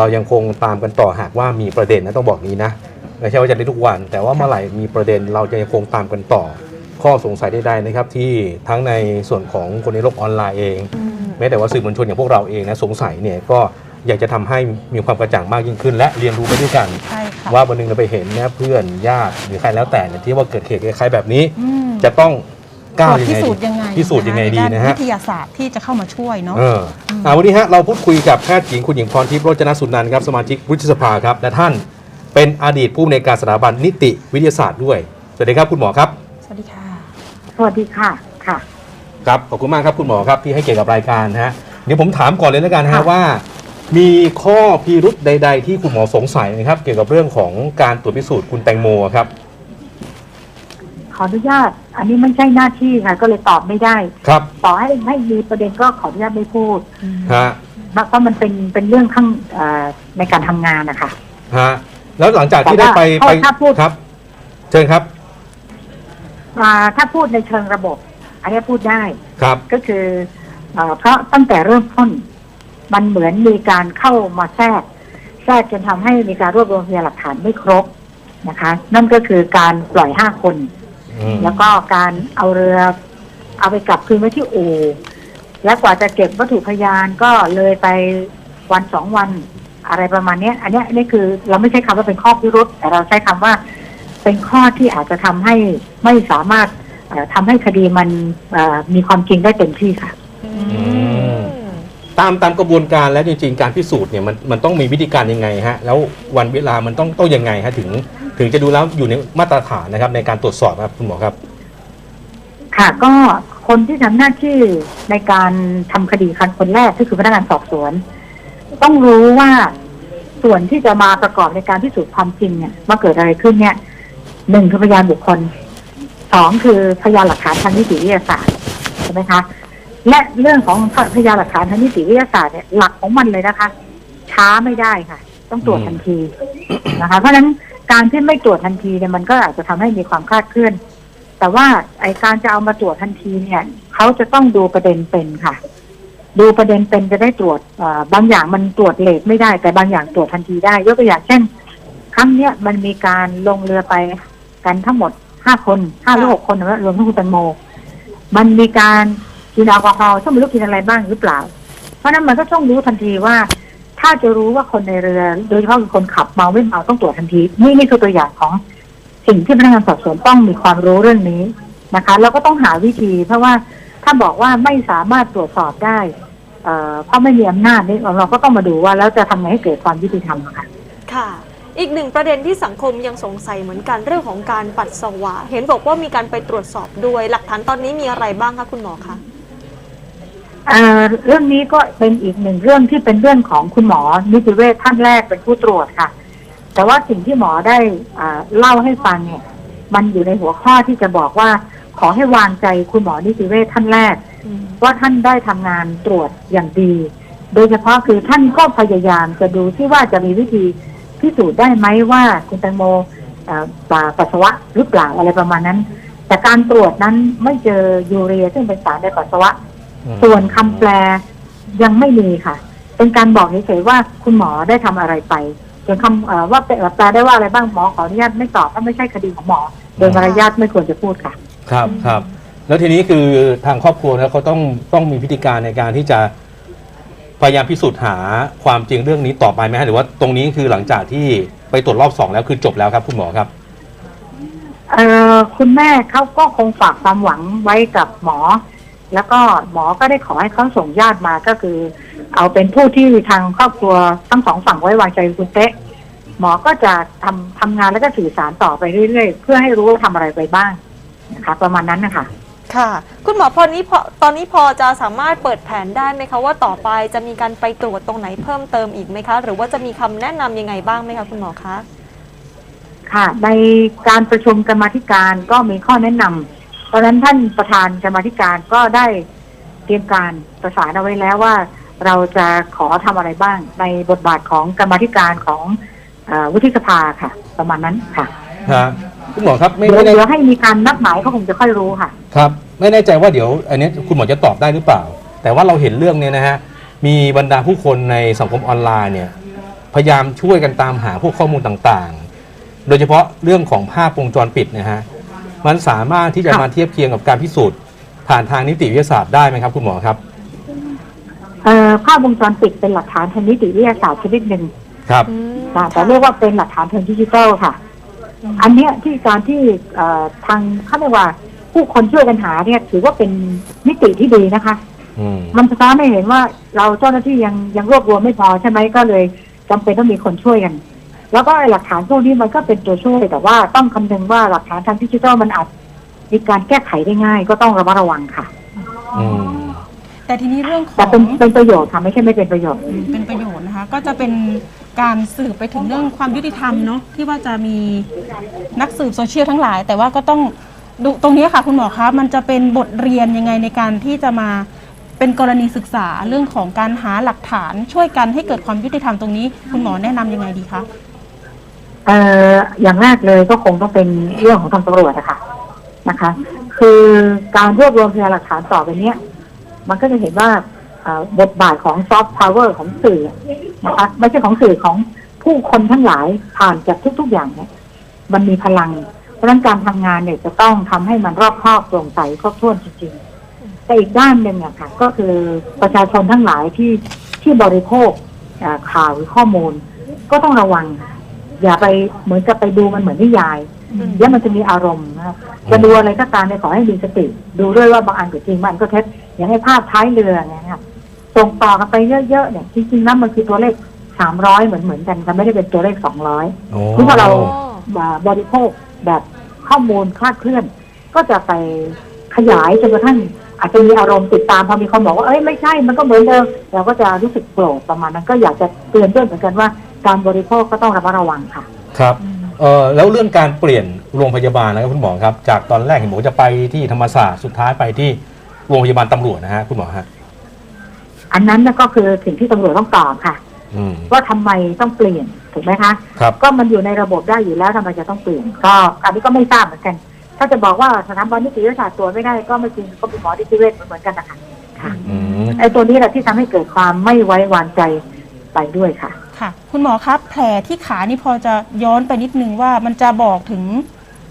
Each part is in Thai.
เรายังคงตามกันต่อหากว่ามีประเด็นนะต้องบอกนี้นะไม่ใช่ว่าจะได้ทุกวัน แต่ว่าเมื่อไหร่มีประเด็นเราจะยังคงตามกันต่อ ข้อสงสัยใดๆนะครับที่ทั้งในส่วนของคนในโลกออนไลน์เอง แม้แต่ว่าสื่อมวลชนอย่างพวกเราเองนะสงสัยเนี่ยก็อยากจะทำให้มีความกระจ่างมากยิ่งขึ้น และเรียนรู้ไปด้วยกันใช่ค่ะว่าวันหนึ่งเราไปเห็นนะเพื่อนญาติหรือใครแล้วแต่เนี่ยที่ว่าเกิดเหตุคล้ายๆแบบนี้อืมจะต้อง ก้าวตรวจยังพิไงสูจน์ยังไงพิสูจน์ยังไงดีนะใด้าฮะ วิทยาศาสตร์ที่จะเข้ามาช่วยเนาะ เอออ่าวันนี้ฮะเราพูดคุยกับแพทย์หญิงคุณหญิงพรทิพย์โรจนสุนันท์ครับสมาชิกวุฒิสภาครับและท่านเป็นอดีตผู้อำนวยการสถาบันนิติวิทยาศาสตร์ด้วยสวัสดีครับคุณหมอครับสวัสดีค่ะ สวัสดีค่ะ ค่ะ ครับขอบคุณมากครับคุณหมอครับที่ให้เกียรติกับรายการนะฮะเดี๋ยวผมถามก่อนเลยแล้วกันนะฮะค่ะ ว่า มีข้อพิรุษใด ๆ ที่คุณหมอสงสัยไหมครับเกี่ยวกับเรื่องของการตรวจพิสูจน์คุณแตงโมครับข ออนุญาต อันนี้ไม่ใช่หน้าที่ค่ะ ก็เลยตอบไม่ได้ ครับต่อให้ให้มีประเด็นก็ขออนุญาตไม่พูดฮะเพราะมันเป็นเป็นเรื่องข้างเอ่อในการทำงานนะคะ ฮะแล้วหลังจากที่ได้ไปแต่ว่าไปถ้าพูด ครับ เชิญครับอ่าถ้าพูดในเชิงระบบ อันนี้พูดได้ ครับ ก็คือเอ่อเพราะตั้งแต่เริ่มต้น มันเหมือนมีการเข้ามาแทรก แทรกจนทำให้มีการรวบรวมพยานหลักฐานไม่ครบนะคะ นั่นก็คือการปล่อยห้าคน อืม แล้วก็การเอาเรือเอาไปกลับคืนไว้ที่อู่ และกว่าจะเก็บวัตถุพยานก็เลยไปวันสองวันอะไรประมาณเนี้ย อันเนี้ยอันนี้คือเราไม่ใช้คำว่าเป็นข้อพิรุษแต่เราใช้คำว่า เป็นข้อที่อาจจะทำให้ไม่สามารถเอ่อทำให้คดีมันเอ่อมีความจริงได้เต็มที่ค่ะ ม ตามตามกระบวนการแล้วจริงๆ การพิสูจน์เนี่ยมันมันต้องมีวิธีการยังไงฮะ แล้ววันเวลามันต้องต้องยังไงฮะถึง ถึงจะดูแล้วอยู่ในมาตรฐานนะครับในการตรวจสอบครับคุณหมอครับ ค่ะ ก็คนที่ทำหน้าที่ในการทำคดีคันคนแรกก็คือพนักงานสอบสวน ต้องรู้ว่าส่วนที่จะมาประกอบในการพิสูจน์ความจริงเนี่ยว่าเกิดอะไรขึ้นเนี่ยหนึ่งคือพยานบุคคลสองคือพยานหลักฐานทางนิติวิทยาศาสตร์ใช่ไหมคะ และเรื่องของพยานหลักฐานทางนิติวิทยาศาสตร์เนี่ยหลักของมันเลยนะคะ ช้าไม่ได้ค่ะ ต้องตรวจทันทีนะคะ เพราะฉะนั้น การที่ไม่ตรวจทันทีเนี่ยมันก็อาจจะทำให้มีความคลาดเคลื่อน แต่ว่าไอการจะเอามาตรวจทันทีเนี่ยเขาจะต้องดูประเด็นเป็นค่ะ ดูประเด็นเป็นจะได้ตรวจอ่อบางอย่างมันตรวจเลทไม่ได้ แต่บางอย่างตรวจทันทีได้ ยกตัวอย่างเช่น ครั้งเนี้ยมันมีการลงเรือไปกันทั้งหมดห้าคนห้าหรือหกคนนะรวมทั้งคุณแตงโม มันมีการกินแอลกอฮอล์ต้องไม่รู้กินอะไรบ้างหรือเปล่า เพราะฉะนั้นมันก็ต้องรู้ทันทีว่า ถ้าจะรู้ว่าคนในเรือโดยเฉพาะคือคนขับเมาไม่เมาต้องตรวจทันที นี่นี่คือตัวอย่างของสิ่งที่พนักงานสอบสวนต้องมีความรู้เรื่องนี้นะคะแล้วก็ต้องหาวิธี เพราะว่าถ้าบอกว่าไม่สามารถตรวจสอบได้ เอ่อเพราะไม่มีอำนาจนี่เราก็ต้องมาดูว่าแล้วจะทำไงให้เกิดความยุติธรรมอะค่ะ ค่ะ อีกหนึ่งประเด็นที่สังคมยังสงสัยเหมือนกันเรื่องของการปัสสาวะ เห็นบอกว่ามีการไปตรวจสอบด้วย หลักฐานตอนนี้มีอะไรบ้างคะคุณหมอคะ เอ่อเรื่องนี้ก็เป็นอีกหนึ่งเรื่องที่เป็นเรื่องของคุณหมอนิติเวชท่านแรกเป็นผู้ตรวจค่ะ แต่ว่าสิ่งที่หมอได้อ่าเล่าให้ฟังเนี่ย มันอยู่ในหัวข้อที่จะบอกว่า ขอให้วางใจคุณหมอนิติเวชท่านแรก ว่าท่านได้ทำงานตรวจอย่างดี โดยเฉพาะคือท่านก็พยายามจะดูที่ว่าจะมีวิธีพิสูจน์ได้ไหมว่าคุณแตงโมเอ่อปาปัสสาวะหรือเปล่าอะไรประมาณนั้น แต่การตรวจนั้นไม่เจอยูเรียซึ่งเป็นสารในปัสสาวะ ส่วนคำแปลยังไม่มีค่ะ เป็นการบอกเฉยๆว่าคุณหมอได้ทำอะไรไปส่วนคำเอ่อว่าแปลได้ว่าอะไรบ้างหมอขออนุญาตไม่ตอบถ้าไม่ใช่คดีของหมอ โดยมารยาทไม่ควรจะพูดค่ะ ครับครับแล้วทีนี้คือทางครอบครัวนะเขาต้องต้องมีพิธีการในการที่จะพยายามพิสูจน์หาความจริงเรื่องนี้ต่อไปไหมฮะหรือว่าตรงนี้คือหลังจากที่ไปตรวจรอบสองแล้วคือจบแล้วครับ คุณหมอครับเอ่อคุณแม่เขาก็คงฝากความหวังไว้กับหมอ แล้วก็หมอก็ได้ขอให้เขาส่งญาติมาก็คือ เอาเป็นผู้ที่ทางครอบครัวทั้งสองฝั่งไว้วางใจคุณเต๊ะ หมอก็จะทำทำงานแล้วก็สื่อสารต่อไปเรื่อยๆ เพื่อให้รู้ว่าทำอะไรไปบ้างนะคะ ประมาณนั้นนะคะค่ะ คุณหมอพอนี้พอตอนนี้พอจะสามารถเปิดแผนได้ไหมคะว่าต่อไปจะมีการไปตรวจตรงไหนเพิ่มเติมอีกไหมคะ หรือว่าจะมีคำแนะนำยังไงบ้างไหมคะคุณหมอคะค่ะ ในการประชุมกรรมาธิการก็มีข้อแนะนำตอนนั้นท่านประธานกรรมาธิการก็ได้เตรียมการประสานเอาไว้แล้วว่า เราจะขอทำอะไรบ้างในบทบาทของกรรมาธิการของเออวุฒิสภาค่ะ ประมาณนั้นค่ะฮะคุณหมอครับไม่เดี๋ยวไม่แน่เดี๋ยวให้มีการนัดหมายเขาคงจะค่อยรู้ค่ะ ครับ ไม่แน่ใจว่าเดี๋ยว อันนี้คุณหมอจะตอบได้หรือเปล่า แต่ว่าเราเห็นเรื่องเนี้ยนะฮะมีบรรดาผู้คนในสังคมออนไลน์เนี่ยพยายามช่วยกันตามหาพวกข้อมูลต่างๆ โดยเฉพาะเรื่องของภาพวงจรปิดนะฮะ มันสามารถที่จะค่ะมาเทียบเคียงกับการพิสูจน์ผ่านทางนิติวิทยาศาสตร์ได้ไหมครับ คุณหมอครับเอ่อภาพวงจรปิดเป็นหลักฐานทางนิติวิทยาศาสตร์ชนิดหนึ่งครับอืมค่ะแต่เรียกว่าเป็นหลักฐานทางดิจิทัลค่ะ อันเนี้ยที่การที่เอ่อทางเขาเรียกว่าผู้คนช่วยกันหาเนี่ยถือว่าเป็นมิติที่ดีนะคะ อืมมันสะท้อนให้เห็นว่าเราเจ้าหน้าที่ยังยังรวบรวมไม่พอใช่ไหมก็เลยจำเป็นต้องมีคนช่วยกัน แล้วก็ไอ้หลักฐานพวกนี้มันก็เป็นตัวช่วยแต่ว่าต้องคำนึงว่าหลักฐานทางดิจิทัลมันอาจมีการแก้ไขได้ง่าย ก็ต้องระมัดระวังค่ะอืมแต่ทีนี้เรื่องขแต่องเป็นเป็นประโยชน์ค่ะไม่ใช่ไม่เป็นประโยชน์อืมเป็นประโยชน์นะคะ ก็จะเป็นการสืบไปถึงเรื่องความยุติธรรมเนาะที่ว่าจะมีนักสืบโซเชียลทั้งหลาย แต่ว่าก็ต้องดูตรงนี้ค่ะคุณหมอคะมันจะเป็นบทเรียนยังไงในการที่จะมาเป็นกรณีศึกษาเรื่องของการหาหลักฐานช่วยกันให้เกิดความยุติธรรมตรงนี้ คุณหมอแนะนำยังไงดีคะ เอ่ออย่างแรกเลยก็คงต้องเป็นเรื่องของทางตำรวจนะคะนะคะ คือการรวบรวมพยานหลักฐานต่อไปเนี้ย มันก็จะเห็นว่าบทบาทของซอฟต์พาวเวอร์ของสื่อนะคะไม่ใช่ของสื่อของผู้คนทั้งหลายผ่านจากทุก ๆ อย่างเนี่ย มันมีพลัง เพราะฉะนั้นการทำงานเนี่ยจะต้องทำให้มันรอบคอบโปร่งใสครบถ้วนจริงๆ แต่อีกด้านหนึ่งอะค่ะ ก็คือประชาชนทั้งหลายที่ที่บริโภคข่าวหรือข้อมูล ก็ต้องระวัง อย่าไปเหมือนกับไปดูมันเหมือนนิยายอืมแล้วมันจะมีอารมณ์นะครับจะดูอะไรก็ตามเนี่ยขอให้มีสติ ดูด้วยว่าบางอันก็จริงบางอันก็เท็จอย่างให้ภาพท้ายเรือเนี่ยนะครับส่งต่อกันไปเยอะๆเนี่ยจริงๆแล้วมันคือตัวเลขสามร้อยเหมือนเหมือนๆกันแต่ไม่ได้เป็นตัวเลขสองร้อยโอ้คือพอเราอ๋อมาบริโภคแบบข้อมูลคลาดเคลื่อน ก็จะไปขยายจนกระทั่งอาจจะมีอารมณ์ติดตามพอมีคนบอกว่าเอ้ยไม่ใช่มันก็เหมือนเดิมเราก็จะรู้สึกโกรธประมาณนั้นก็อยากจะเตือนด้วยเหมือนกันว่า การบริโภคก็ต้องระมัดระวังค่ะ ครับเออแล้วเรื่องการเปลี่ยนโรงพยาบาลนะครับคุณหมอครับ จากตอนแรกเห็นบอกว่าจะไปที่ธรรมศาสตร์สุดท้ายไปที่โรงพยาบาลตำรวจนะฮะคุณหมอฮะอันนั้นน่ะก็คือสิ่งที่ตำรวจต้องตอบค่ะ อืม ว่าทำไมต้องเปลี่ยนถูกไหมคะ ครับ ก็มันอยู่ในระบบได้อยู่แล้วทำไมจะต้องเปลี่ยนก็อันนี้ก็ไม่ทราบเหมือนกัน ถ้าจะบอกว่าสถาบันนิติวิทยาศาสตร์ตรวจไม่ได้ก็ไม่จริงก็เป็นหมอนิติเวชเหมือนกันนะคะค่ะอืม ไอ้ตัวนี้แหละที่ทำให้เกิดความไม่ไว้วางใจไปด้วยค่ะ คุณหมอครับ แผลที่ขานี่พอจะย้อนไปนิดนึงว่ามันจะบอกถึง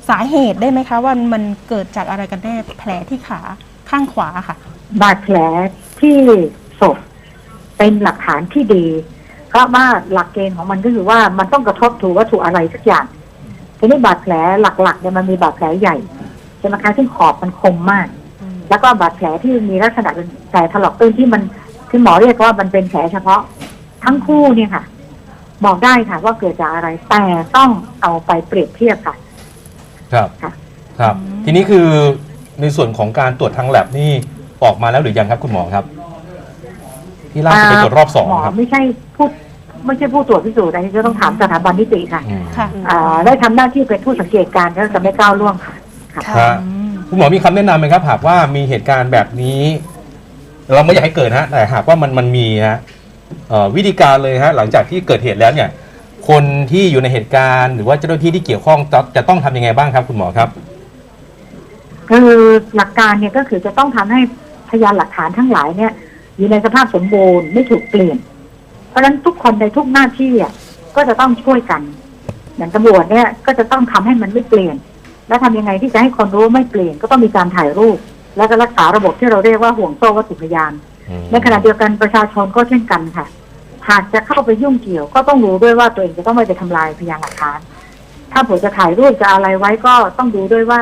สาเหตุได้ไหมคะ ว่ามันเกิดจากอะไรกันแน่แผลที่ขาข้างขวาค่ะ บาดแผลที่ศพเป็นหลักฐานที่ดีเพราะว่าหลักเกณฑ์ของมันก็คือว่ามันต้องกระทบถูกวัตถุอะไรสักอย่างทีนี้บาดแผลหลักๆเนี่ยมันมีบาดแผลใหญ่ใช่ไหมคะซึ่งขอบมันคมมาก แล้วก็บาดแผลที่มีลักษณะเป็นแผลถลอกตื้นที่มันที่หมอเรียกว่ามันเป็นแผลเฉพาะทั้งคู่เนี่ยค่ะ บอกได้ค่ะว่าเกิดจากอะไรแต่ต้องเอาไปเปรียบเทียบค่ะ ครับ ค่ะ ครับ ทีนี้คือในส่วนของการตรวจทางแลบนี่ออกมาแล้วหรือยังครับคุณหมอครับ ที่ล่าสุดไปตรวจรอบสองหมอครับ ไม่ใช่ผู้ไม่ใช่ผู้ตรวจพิสูจน์อันนี้จะต้องถามสถาบันนิติค่ะอืมค่ะอ่าได้ทำหน้าที่เป็นผู้สังเกตการณ์แล้วจะไม่ก้าวล่วงค่ะค่ะค่ะฮะอืมคุณหมอมีคำแนะนำไหมครับ หากว่ามีเหตุการณ์แบบนี้ เราไม่อยากให้เกิดฮะแต่หากว่ามันมันมีฮะ เอ่อวิธีการเลยฮะหลังจากที่เกิดเหตุแล้วเนี่ย คนที่อยู่ในเหตุการณ์หรือว่าเจ้าหน้าที่ที่เกี่ยวข้องจะจะต้องทำยังไงบ้างครับคุณหมอครับ คือหลักการเนี่ยก็คือจะต้องทำให้พยานหลักฐานทั้งหลายเนี่ย อยู่ในสภาพสมบูรณ์ไม่ถูกเปลี่ยน เพราะฉะนั้นทุกคนในทุกหน้าที่อะก็จะต้องช่วยกัน อย่างตำรวจเนี่ยก็จะต้องทำให้มันไม่เปลี่ยน แล้วทำยังไงที่จะให้คนรู้ไม่เปลี่ยน ก็ต้องมีการถ่ายรูป แล้วก็รักษาระบบที่เราเรียกว่าห่วงโซ่วัตถุพยาน ในขณะเดียวกันประชาชนก็เช่นกันค่ะ หากจะเข้าไปยุ่งเกี่ยว ก็ต้องรู้ด้วยว่าตัวเองจะต้องไม่ไปทำลายพยานหลักฐาน ถ้าผมจะถ่ายรูปจะอะไรไว้ก็ต้องดูด้วยว่า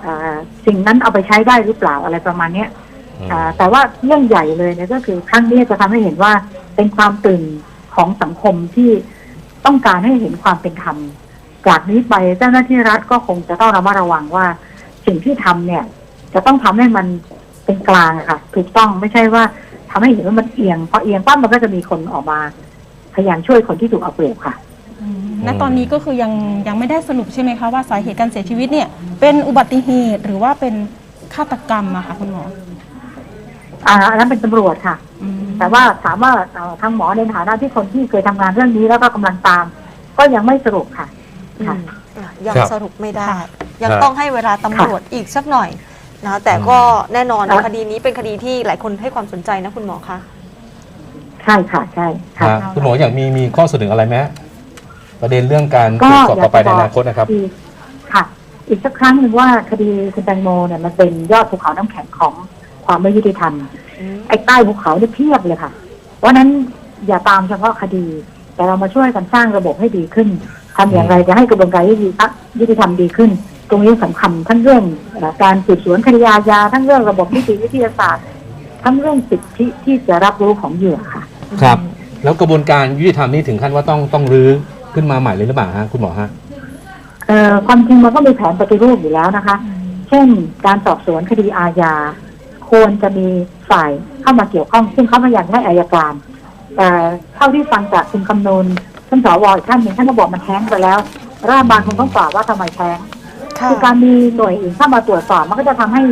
เอ่อสิ่งนั้นเอาไปใช้ได้หรือเปล่าอะไรประมาณเนี้ยอืมอ่าแต่ว่าเรื่องใหญ่เลยเนี่ยก็คือครั้งนี้จะทำให้เห็นว่าเป็นความตื่นของสังคมที่ต้องการให้เห็นความเป็นธรรมจากนี้ไปเจ้าหน้าที่รัฐก็คงจะต้องระมัดระวังว่าสิ่งที่ทำเนี่ย จะต้องทำให้มันเป็นกลางอะค่ะถูกต้องไม่ใช่ว่า ทำให้เห็นว่ามันเอียงพอเอียงปั๊บมันก็จะมีคนออกมาพยายามช่วยคนที่ถูกเอาเปรียบค่ะอืมณตอนนี้ก็คือยังยังไม่ได้สรุปใช่ไหมคะว่าสาเหตุการเสียชีวิตเนี่ย เป็นอุบัติเหตุหรือว่าเป็นฆาตกรรมอะค่ะคุณหมออ่าอันนั้นเป็นตำรวจค่ะอืมแต่ว่าถามว่าเอ่อทางหมอในฐานะที่คนที่เคยทำงานเรื่องนี้แล้วก็กำลังตาม ก็ยังไม่สรุปค่ะอืค่ะมอะยังครับสรุปไม่ได้ค่ะยังครับต้องให้เวลาตำรวจอีกสักหน่อย นะคะแต่ก็แน่นอนครับคดีนี้เป็นคดีที่หลายคนให้ความสนใจนะคุณหมอคะใช่ค่ะใช่ค่ะ ฮะคุณหมออยากมีมีข้อเสนออะไรไหมฮะประเด็นเรื่องการตก็รวจสอบอยาต่อกไปจะในบอกอนาคตนะครับ อีกค่ะ อีกสักครั้งหนึ่งว่าคดีคุณแตงโมเนี่ยมันเป็นยอดภูเขาน้ำแข็งของความไม่ยุติธรรมไอ้ใต้ภูเขาเนี่ยเพียบเลยค่ะ เพราะฉะนั้นอย่าตามเฉพาะคดี แต่เรามาช่วยกันสร้างระบบให้ดีขึ้นทำอย่างไรจะให้กระบวนการยุติธรรมยุติธรรมดีขึ้น ตรงนี้สำคัญทั้งเรื่องเอ่อการสืบสวนคดีอาญาทั้งเรื่องระบบนิติวิทยาศาสตร์ ทั้งเรื่องสิทธิที่จะรับรู้ของเหยื่อค่ะ ครับ แล้วกระบวนการยุติธรรมนี่ถึงขั้นว่าต้องต้องรื้อขึ้นมาใหม่เลยหรือเปล่าฮะคุณหมอฮะเอ่อความจริงมันก็มีแผนปฏิรูปอยู่แล้วนะคะ เช่นการสอบสวนคดีอาญาควรจะมีฝ่ายเข้ามาเกี่ยวข้อง ซึ่งเขาไม่อยากให้อายการแต่เท่าที่ฟังจากคุณคำนูนท่านสวอีกท่านหนึ่งท่านก็บอกมันแท้งไปแล้วรัฐบาลคงต้องตอบว่าทำไมแท้ง ค่ะคือการมีหน่วยอื่นเข้ามาตรวจสอบมันก็จะทำให้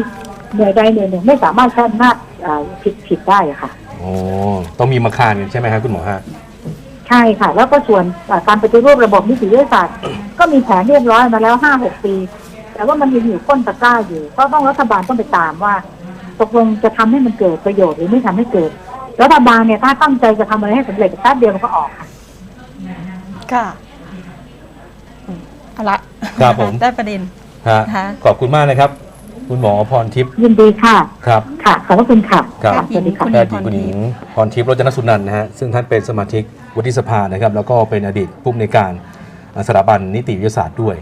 หน่วยใดหน่วยหนึ่งไม่สามารถใช้อำนาจเอ่อผิดผิดได้อะค่ะอ๋อต้องมีมาคานกันใช่ไหมฮะคุณหมอฮะใช่ค่ะ แล้วก็ส่วนเอ่อการปฏิรูประบบนิติวิทยาศาสตร์ ก็มีแผนเรียบร้อยมาแล้วห้าหกปี แต่ว่ามันยังอยู่ก้นตะกร้าอยู่ ก็ต้องรัฐบาลต้องไปตามว่าตกลงจะทำให้มันเกิดประโยชน์หรือไม่ทำให้เกิดรัฐบาลเนี่ยถ้าตั้งใจจะทำอะไรให้สำเร็จแป๊บเดียวมันก็ออกค่ะ ค่ะเอาละ ครับผม ได้ประเด็น ฮะค่ะ ขอบคุณมากนะครับ คุณหมอพรทิพย์ยินดีค่ะ ครับ ค่ะ ขอบพระคุณค่ะครับค่ะสวัสดีค่ะคุณแพทย์หญิงคุณหญิงพรทิพย์รจนสุนันท์นะฮะซึ่งท่านเป็นสมาชิกวุฒิสภานะครับ แล้วก็เป็นอดีตผู้อำนวยการสถาบันนิติวิทยาศาสตร์ด้วย